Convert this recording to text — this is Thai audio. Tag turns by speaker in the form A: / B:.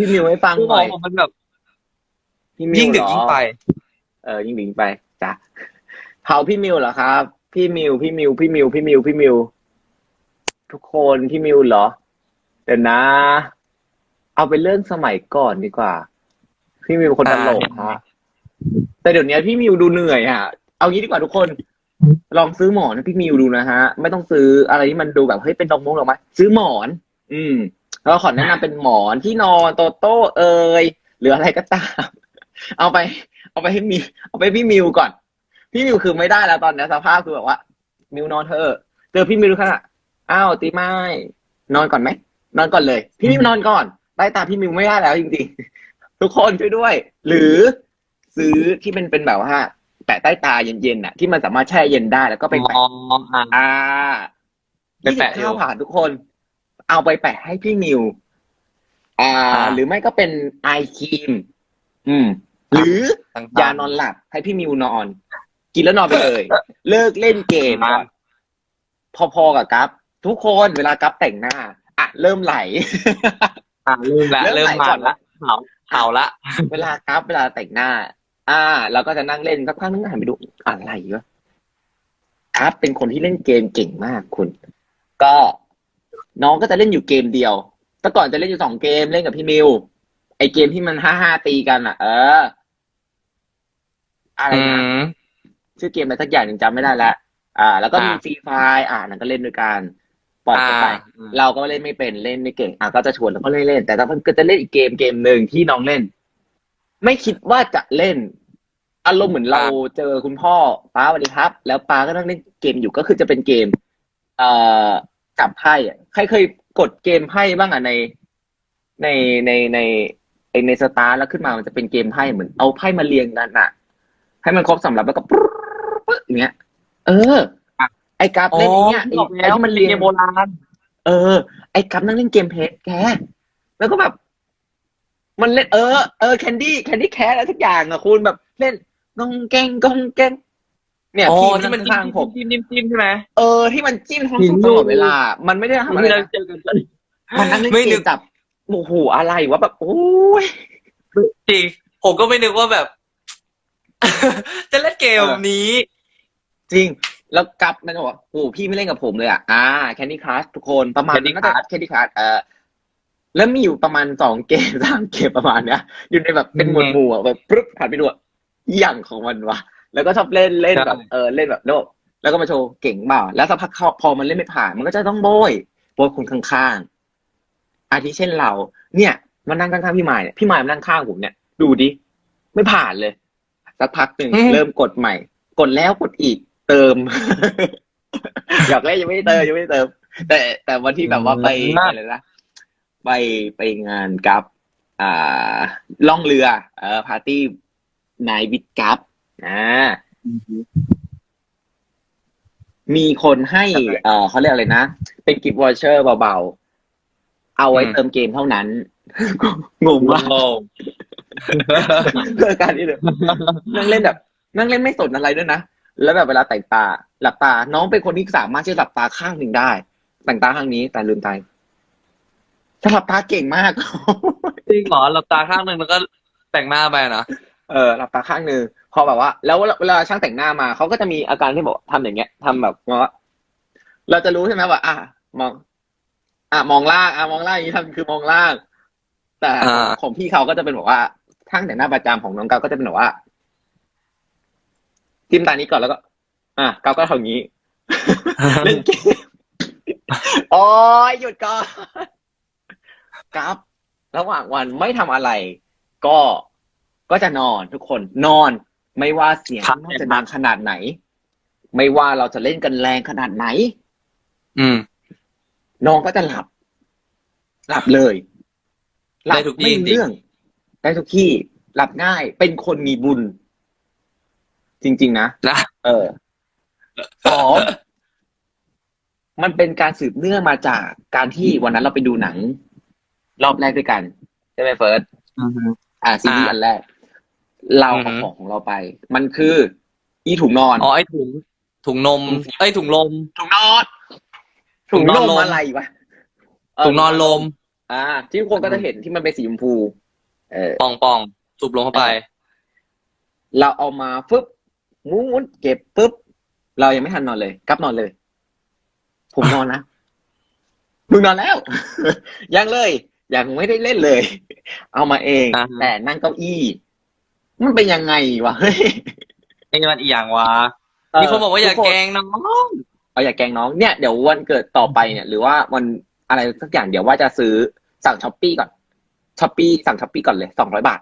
A: พี่มิวให้ฟัง
B: คือ
A: หน่อย
B: ผมมันแบบ
A: พี่มิว
B: ยิ่งดึก
A: เหรอ
B: ยิ่งไป
A: เออ ยิ่งดึกยิ่งไปจ้ะเผาพี่มิวเหรอครับ พี่มิว พี่มิว พี่มิว พี่มิว พี่มิว ทุกคนพี่มิวเหรอ เดี๋ยวนะ เอาเป็นเรื่องสมัยก่อนดีกว่า พี่มิวคนตลก
B: อ่า
A: ฮะ แต่เดี๋ยวนี้พี่มิวดูเหนื่อยฮะ เอางี้ดีกว่าทุกคน ลองซื้อหมอนให้พี่มิวดูนะฮะ ไม่ต้องซื้ออะไรที่มันดูแบบเฮ้ยเป็นดอกมงดอกไม้ซื้อหมอน อืม แล้วขอแนะนำเป็นหมอนที่นอนโตโต้เอยหรืออะไรก็ตาม เอาไป เอาไปให้มิวเอาไปให้พี่มิวก่อน พี่มิวคือไม่ได้แล้วตอนนี้สภาพคือแบบว่า มิวนอนเธอะเจอพี่มิวค่ะอ้าวตีไม้นอนก่อนไหมนอนก่อนเลย พี่มิวนอนก่อนใต้ตาพี่มิวไม่ได้แล้วจริงๆ ทุกคนช่วยด้วย หรือซื้อที่เป็นเป็นแบบว่าแปะใต้ตาเย็นๆน่ะ ที่มันสามารถแช่เย็นได้แล้วก็ไปแปะ
B: อ๋ออะ
A: อ่า
B: ไปแปะอยู่
A: ข้าวผ่านทุกคน เอาไปแปะให้พี่มิว อ่า
B: อ่า
A: หรือไม่ก็เป็นไอครีม อืม หรือ
B: ต่างๆ
A: ยานอนหลับให้พี่มิวนอน กินแล้วนอนไปเลย เลิกเล่นเกมก่อนพอๆกับกัฟทุกคนเวลากัฟแต่งหน้า อะ เริ่มไหล
B: อะเริ่มละ
A: เริ่
B: เริ่
A: ม
B: ม
A: ไหล
B: มา
A: ก่อน
B: ละเผาเผาละ
A: เวลากัฟเวลาแต่งหน้า อ่าเราก็จะนั่งเล่นสักพักนึงหันไปดูอะไรวะกัฟเป็นคนที่เล่นเกมเก่งมากคุณ ก็ น้องก็จะเล่นอยู่เกมเดียว แต่ก่อนจะเล่นอยู่สองเกมเล่นกับพี่มิว ไอเกมที่มันห้าห้าตีกันอะ เออ อะไร
B: อื
A: นะ
B: ม
A: ชื่อเกมอะไรสักอย่างยังจำไม่ได้แล้วอ่า แล้วก็มี
B: อ่า
A: ฟรีไฟอ่านั่นก็เล่นด้วยกันปล่อยกันไป
B: อ่าอืม
A: เราก็เล่นไม่เป็นเล่นไม่เก่ง อะก็จะชวนแล้วก็เล่นเล่น แต่ตอนนั้นก็จะเล่นอีกเกมเกมหนึ่งที่น้องเล่น ไม่คิดว่าจะเล่น อารมณ์เหมือนเราเจอคุณพ่อป้าสวัสดีครับ แล้วป้าก็นั่งเล่นเกมอยู่ก็คือจะเป็นเกม เอ่อ จับไพ่อะใครเคยกดเกมไพ่บ้างอะในในในในไอในสตาร์แล้วขึ้นมามันจะเป็นเกมไพ่เหมือนเอาไพ่มาเรียงกันอะ ให้มันครบสำหรับแล้วก็ปึ๊บปึ๊บอย่างเงี้ย เออไอ้กราฟเล่นไอ้เนี่ยไอ้
B: อ๋อ
A: ไอ้ที่มันเรียง
B: เกมโบราณ
A: เออ ไอ้กราฟนั่งเล่นเกมเพจแกแล้วก็แบบ มันเล่นเออเออแคนดี้แคนดี้แคสอะไรทุกอย่างอะคุณแบบเล่นกองแกงกองแกง เนี่ย
B: อ๋อ
A: พี่
B: ที่มัน
A: ข้างๆผม
B: จิ้มจิ้มจิ้มใช่ไหม
A: เออที่มันจิ้มทั้ง
B: เห็น
A: ต
B: อยู่
A: ลอดเวลา มันไม่ได้ทำอะไร
B: ที่เรา
A: นะ
B: เจอกันตอน
A: มันนั่งเล่น
B: ไม่
A: เก
B: นึ
A: ม
B: ก
A: จับโอ้โหอะไรวะแบบโอ้ย
B: จริงผมก็ไม่นึกว่าแบบ จะเล่นเกมนี้
A: จริง แล้วกลับมันก็บอกว่าโอ้พี่ไม่เล่นกับผมเลยอะ อ่าแคนดี้ค s สทุกคนประมาณ
B: Candy
A: น่าจะ
B: Crush
A: แคนดี้ค s สเออแล้วมีอยู่ประมาณสองเกม สามเกมประมาณเนี้ย อยู่ในแบบเป็นหมวดหมู่อะแบบปึ๊บผ่านไปดูอะอหย่างของมันวะ แล้วก็ชอบเล่นเล่นแบบ
B: ใช่
A: เออเล่นแบบแล้วแล้วก็มาโชว์เก่งเปล่าแล้วสักพักเขาพอมันเล่นไม่ผ่าน มันก็จะต้องโบยโบยคนข้างๆอาทิเช่นเรา เนี่ยมานั่งข้างๆพี่หมายเนี่ยพี่หมายมานั่งข้างผมเนี่ย ดูดิไม่ผ่านเลยสักพักหนึ่ง
B: อืม
A: เริ่มกดใหม่ กดแล้วกดอีกเติม อยากเล่นยังไม่ได้เติมยังไม่ได้เติม แต่แต่วันที่แบบว่าไป
B: อืม
A: อะไรนะไปไปงานกับ อ่าล่องเรือ เออปาร์ตี้นายบิดกับ อ่ามีคนให้เออเขาเรียกอะไรนะ เป็นกิฟต์วอเชอร์เบาๆ เอาไว้
B: อืม
A: เติมเกมเท่านั้น งงมาก
B: โง่
A: เพื่อการที่เลยนั่งเล่นแบบ นั่งเล่นไม่สนอะไรด้วยนะ แล้วแบบเวลาแต่งตา หลับตา น้องเป็นคนที่สามารถที่จะหลับตาข้างหนึ่งได้ แต่งตาข้างนี้ แต่ลืมตาถ้าหลับตาเก่งมาก
B: จริงเหรอหลับตาข้างหนึ่งแล้วก็แต่งหน้าไปนะ
A: เออหลับตาข้างหนึ่งพอแบบว่า แล้วเวลาช่างแต่งหน้ามาเขาก็จะมีอาการที่บอกทำอย่างเงี้ยทำแบบว่าเราจะรู้ใช่ไหมว่า อะมอง อะมองล่างอะมองล่างอย่างนี้ทำคือมองล่าง แต่
B: อ่า
A: ของพี่เขาก็จะเป็นบอกว่าช่างแต่งหน้าประจำของน้องเกาก็จะเป็นแบบว่าจิ้มตานี้ก่อนแล้วก็ อะเกาก็ทำอย่างนี้เล่นเกมโอ้ยหยุดก่อนครับ ระหว่างวันไม่ทำอะไร ก็ ก็จะนอนทุกคนนอน ไม่ว่าเสียง
B: ครับ
A: ข้างนอกจะดังขนาดไหน ไม่ว่าเราจะเล่นกันแรงขนาดไหน
B: อืม
A: น้องก็จะหลับ หลับเลยหลั
B: ได้ทุกที่
A: ไม่
B: จริง
A: เรื่อง ได้ทุกที่ หลับง่าย เป็นคนมีบุญ จริง ๆ นะ
B: นะ
A: เออสองมันเป็นการสืบเนื่องมาจากการที่วันนั้นเราไปดูหนัง รอบแรกด้วยกัน ใช่ไหมเฟิร์ส
B: อืม
A: อ่าซีรีส์
B: อ่า
A: อันแรก เราเอา
B: อือฮึ
A: ของของเราไป มันคือ อีถุงนอน
B: อ๋อไอถุงถุงนมเอ้ยถุงลม
A: ถุงนอน
B: ถุงนอนลม
A: อะไรวะเถุ
B: งนอนลม
A: อ่า ที่ทุกคนก็จะเห็นที่มันเป็นสีชมพู เออ
B: ปองปองสูบลงเข้าไป
A: เราเอามาฟึบมุ้นเก็บปุ๊บ เรายังไม่ทันนอนเลยกลับนอนเลย ผมนอนนะมึงนอนแล้ว ยังเลยยังไม่ได้เล่นเลย เอามาเอง
B: อ่าฮะ
A: แต่นั่งเก้าอี้ มันเป็นยังไงวะเฮ้ย
B: ไอ้มันอีกอย่างวะมีคนบอกว่าอย่า
A: ทุ
B: แกล้งน้อง
A: เอาอย่าแกล้งน้องเนี่ยเดี๋ยววันเกิดต่อไปเนี่ย หรือว่าวันอะไรสักอย่างเดี๋ยวว่าจะซื้อสั่งช้อปปี้ก่อนช้อปปี้สั่งช้อปปี้ก่อนเลยสองร้อยบาท